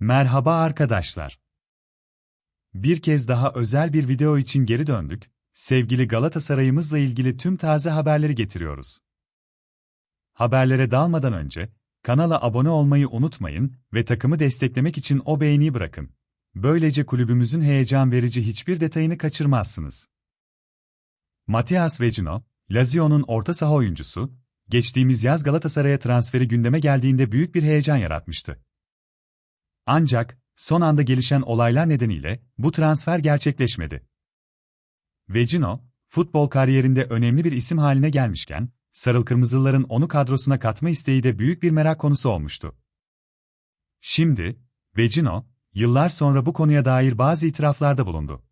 Merhaba arkadaşlar. Bir kez daha özel bir video için geri döndük. Sevgili Galatasaray'ımızla ilgili tüm taze haberleri getiriyoruz. Haberlere dalmadan önce kanala abone olmayı unutmayın ve takımı desteklemek için o beğeniyi bırakın. Böylece kulübümüzün heyecan verici hiçbir detayını kaçırmazsınız. Matias Vecino, Lazio'nun orta saha oyuncusu, geçtiğimiz yaz Galatasaray'a transferi gündeme geldiğinde büyük bir heyecan yaratmıştı. Ancak, son anda gelişen olaylar nedeniyle bu transfer gerçekleşmedi. Vecino, futbol kariyerinde önemli bir isim haline gelmişken, Sarıl Kırmızılıların onu kadrosuna katma isteği de büyük bir merak konusu olmuştu. Şimdi, Vecino, yıllar sonra bu konuya dair bazı itiraflarda bulundu.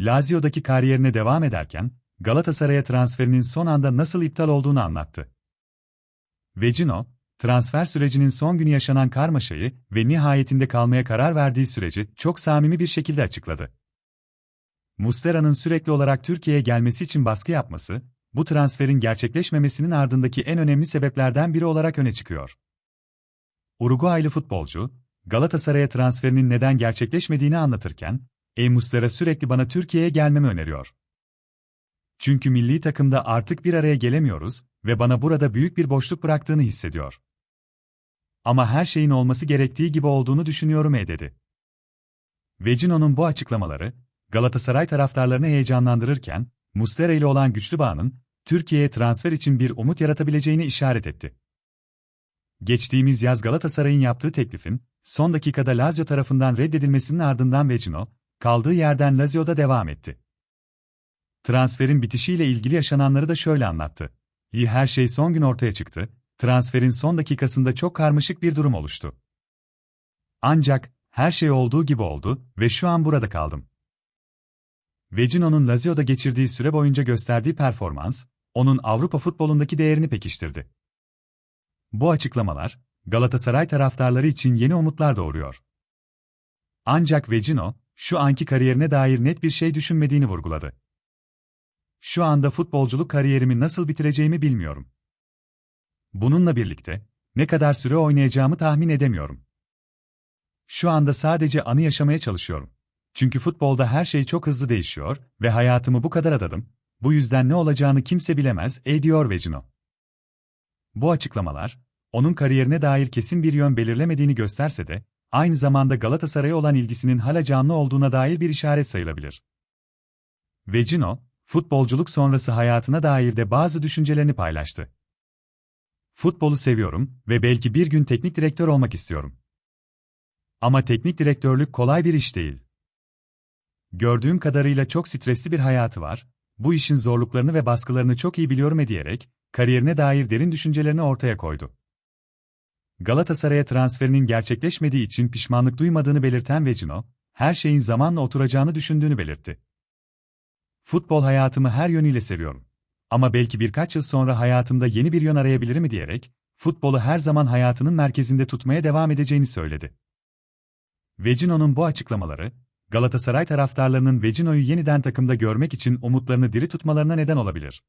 Lazio'daki kariyerine devam ederken, Galatasaray'a transferinin son anda nasıl iptal olduğunu anlattı. Vecino, transfer sürecinin son günü yaşanan karmaşayı ve nihayetinde kalmaya karar verdiği süreci çok samimi bir şekilde açıkladı. Mustera'nın sürekli olarak Türkiye'ye gelmesi için baskı yapması, bu transferin gerçekleşmemesinin ardındaki en önemli sebeplerden biri olarak öne çıkıyor. Uruguaylı futbolcu, Galatasaray'a transferinin neden gerçekleşmediğini anlatırken, "Ey Mustera sürekli bana Türkiye'ye gelmemi öneriyor. Çünkü milli takımda artık bir araya gelemiyoruz ve bana burada büyük bir boşluk bıraktığını hissediyor. Ama her şeyin olması gerektiği gibi olduğunu düşünüyorum e dedi. Vecino'nun bu açıklamaları, Galatasaray taraftarlarını heyecanlandırırken, Mustera ile olan güçlü bağının, Türkiye'ye transfer için bir umut yaratabileceğini işaret etti. Geçtiğimiz yaz Galatasaray'ın yaptığı teklifin, son dakikada Lazio tarafından reddedilmesinin ardından Vecino, kaldığı yerden Lazio'da devam etti. Transferin bitişiyle ilgili yaşananları da şöyle anlattı. İyi her şey son gün ortaya çıktı, transferin son dakikasında çok karmaşık bir durum oluştu. Ancak, her şey olduğu gibi oldu ve şu an burada kaldım. Vecino'nun Lazio'da geçirdiği süre boyunca gösterdiği performans, onun Avrupa futbolundaki değerini pekiştirdi. Bu açıklamalar, Galatasaray taraftarları için yeni umutlar doğuruyor. Ancak Vecino, şu anki kariyerine dair net bir şey düşünmediğini vurguladı. Şu anda futbolculuk kariyerimi nasıl bitireceğimi bilmiyorum. Bununla birlikte, ne kadar süre oynayacağımı tahmin edemiyorum. Şu anda sadece anı yaşamaya çalışıyorum. Çünkü futbolda her şey çok hızlı değişiyor ve hayatımı bu kadar adadım, bu yüzden ne olacağını kimse bilemez, e diyor Vecino. Bu açıklamalar, onun kariyerine dair kesin bir yön belirlemediğini gösterse de, aynı zamanda Galatasaray'a olan ilgisinin hala canlı olduğuna dair bir işaret sayılabilir. Vecino, futbolculuk sonrası hayatına dair de bazı düşüncelerini paylaştı. Futbolu seviyorum ve belki bir gün teknik direktör olmak istiyorum. Ama teknik direktörlük kolay bir iş değil. Gördüğüm kadarıyla çok stresli bir hayatı var, bu işin zorluklarını ve baskılarını çok iyi biliyorum diyerek, kariyerine dair derin düşüncelerini ortaya koydu. Galatasaray'a transferinin gerçekleşmediği için pişmanlık duymadığını belirten Vecino, her şeyin zamanla oturacağını düşündüğünü belirtti. Futbol hayatımı her yönüyle seviyorum. Ama belki birkaç yıl sonra hayatımda yeni bir yön arayabilirim mi diyerek, futbolu her zaman hayatının merkezinde tutmaya devam edeceğini söyledi. Vecino'nun bu açıklamaları, Galatasaray taraftarlarının Vecino'yu yeniden takımda görmek için umutlarını diri tutmalarına neden olabilir.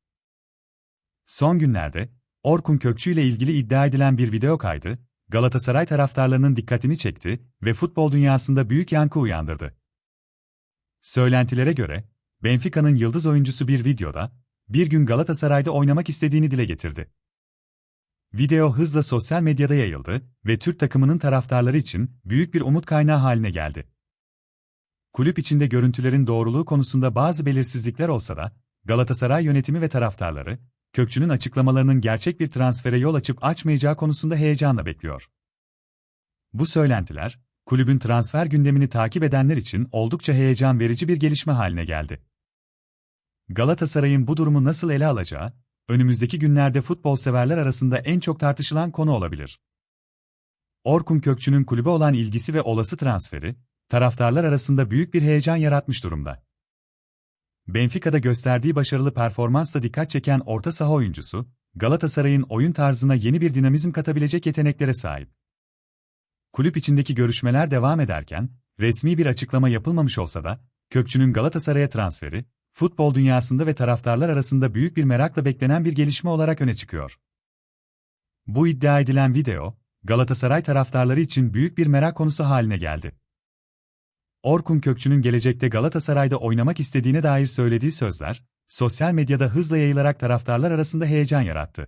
Son günlerde, Orkun Kökçü ile ilgili iddia edilen bir video kaydı, Galatasaray taraftarlarının dikkatini çekti ve futbol dünyasında büyük yankı uyandırdı. Söylentilere göre, Benfica'nın yıldız oyuncusu bir videoda, bir gün Galatasaray'da oynamak istediğini dile getirdi. Video hızla sosyal medyada yayıldı ve Türk takımının taraftarları için büyük bir umut kaynağı haline geldi. Kulüp içinde görüntülerin doğruluğu konusunda bazı belirsizlikler olsa da, Galatasaray yönetimi ve taraftarları, Kökçü'nün açıklamalarının gerçek bir transfere yol açıp açmayacağı konusunda heyecanla bekliyor. Bu söylentiler, kulübün transfer gündemini takip edenler için oldukça heyecan verici bir gelişme haline geldi. Galatasaray'ın bu durumu nasıl ele alacağı, önümüzdeki günlerde futbol severler arasında en çok tartışılan konu olabilir. Orkun Kökçü'nün kulübe olan ilgisi ve olası transferi, taraftarlar arasında büyük bir heyecan yaratmış durumda. Benfica'da gösterdiği başarılı performansla dikkat çeken orta saha oyuncusu, Galatasaray'ın oyun tarzına yeni bir dinamizm katabilecek yeteneklere sahip. Kulüp içindeki görüşmeler devam ederken, resmi bir açıklama yapılmamış olsa da, Kökçü'nün Galatasaray'a transferi, futbol dünyasında ve taraftarlar arasında büyük bir merakla beklenen bir gelişme olarak öne çıkıyor. Bu iddia edilen video, Galatasaray taraftarları için büyük bir merak konusu haline geldi. Orkun Kökçü'nün gelecekte Galatasaray'da oynamak istediğine dair söylediği sözler, sosyal medyada hızla yayılarak taraftarlar arasında heyecan yarattı.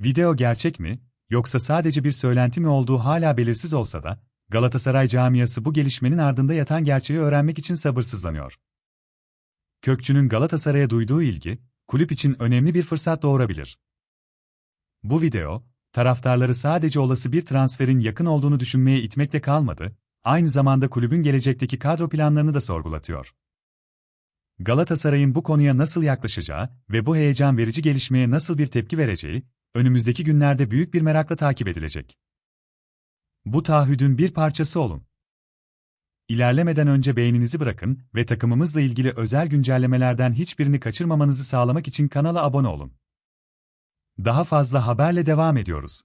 Video gerçek mi, yoksa sadece bir söylenti mi olduğu hala belirsiz olsa da, Galatasaray camiası bu gelişmenin ardında yatan gerçeği öğrenmek için sabırsızlanıyor. Kökçü'nün Galatasaray'a duyduğu ilgi, kulüp için önemli bir fırsat doğurabilir. Bu video, taraftarları sadece olası bir transferin yakın olduğunu düşünmeye itmekle kalmadı, aynı zamanda kulübün gelecekteki kadro planlarını da sorgulatıyor. Galatasaray'ın bu konuya nasıl yaklaşacağı ve bu heyecan verici gelişmeye nasıl bir tepki vereceği, önümüzdeki günlerde büyük bir merakla takip edilecek. Bu taahhüdün bir parçası olun. İlerlemeden önce beğeninizi bırakın ve takımımızla ilgili özel güncellemelerden hiçbirini kaçırmamanızı sağlamak için kanala abone olun. Daha fazla haberle devam ediyoruz.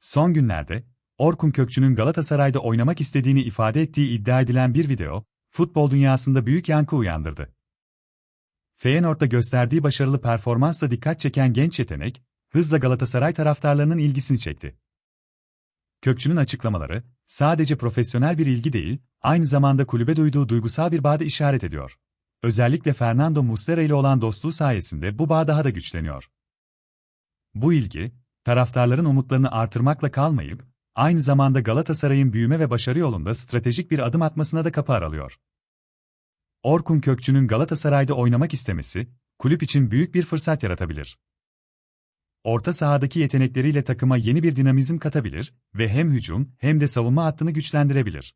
Son günlerde, Orkun Kökçü'nün Galatasaray'da oynamak istediğini ifade ettiği iddia edilen bir video, futbol dünyasında büyük yankı uyandırdı. Feyenoord'da gösterdiği başarılı performansla dikkat çeken genç yetenek, hızla Galatasaray taraftarlarının ilgisini çekti. Kökçü'nün açıklamaları, sadece profesyonel bir ilgi değil, aynı zamanda kulübe duyduğu duygusal bir bağda işaret ediyor. Özellikle Fernando Muslera ile olan dostluğu sayesinde bu bağ daha da güçleniyor. Bu ilgi, taraftarların umutlarını artırmakla kalmayıp, aynı zamanda Galatasaray'ın büyüme ve başarı yolunda stratejik bir adım atmasına da kapı aralıyor. Orkun Kökçü'nün Galatasaray'da oynamak istemesi, kulüp için büyük bir fırsat yaratabilir. Orta sahadaki yetenekleriyle takıma yeni bir dinamizm katabilir ve hem hücum hem de savunma hattını güçlendirebilir.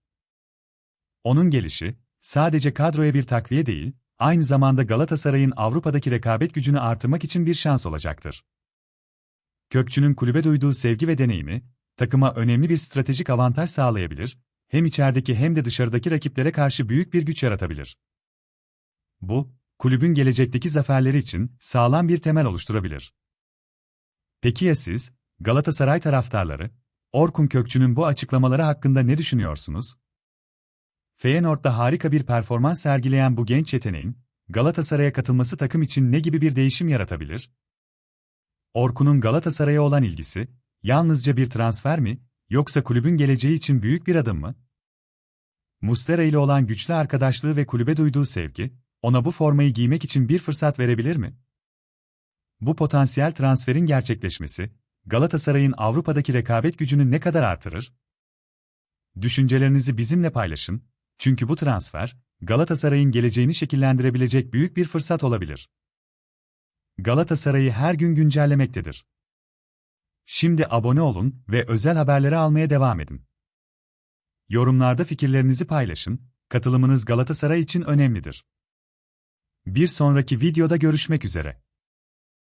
Onun gelişi, sadece kadroya bir takviye değil, aynı zamanda Galatasaray'ın Avrupa'daki rekabet gücünü artırmak için bir şans olacaktır. Kökçü'nün kulübe duyduğu sevgi ve deneyimi, takıma önemli bir stratejik avantaj sağlayabilir, hem içerideki hem de dışarıdaki rakiplere karşı büyük bir güç yaratabilir. Bu, kulübün gelecekteki zaferleri için sağlam bir temel oluşturabilir. Peki ya siz, Galatasaray taraftarları, Orkun Kökçü'nün bu açıklamaları hakkında ne düşünüyorsunuz? Feyenoord'da harika bir performans sergileyen bu genç yeteneğin, Galatasaray'a katılması takım için ne gibi bir değişim yaratabilir? Orkun'un Galatasaray'a olan ilgisi, yalnızca bir transfer mi, yoksa kulübün geleceği için büyük bir adım mı? Mustera ile olan güçlü arkadaşlığı ve kulübe duyduğu sevgi, ona bu formayı giymek için bir fırsat verebilir mi? Bu potansiyel transferin gerçekleşmesi, Galatasaray'ın Avrupa'daki rekabet gücünü ne kadar artırır? Düşüncelerinizi bizimle paylaşın, çünkü bu transfer, Galatasaray'ın geleceğini şekillendirebilecek büyük bir fırsat olabilir. Galatasaray'ı her gün güncellemektedir. Şimdi abone olun ve özel haberleri almaya devam edin. Yorumlarda fikirlerinizi paylaşın, katılımınız Galatasaray için önemlidir. Bir sonraki videoda görüşmek üzere.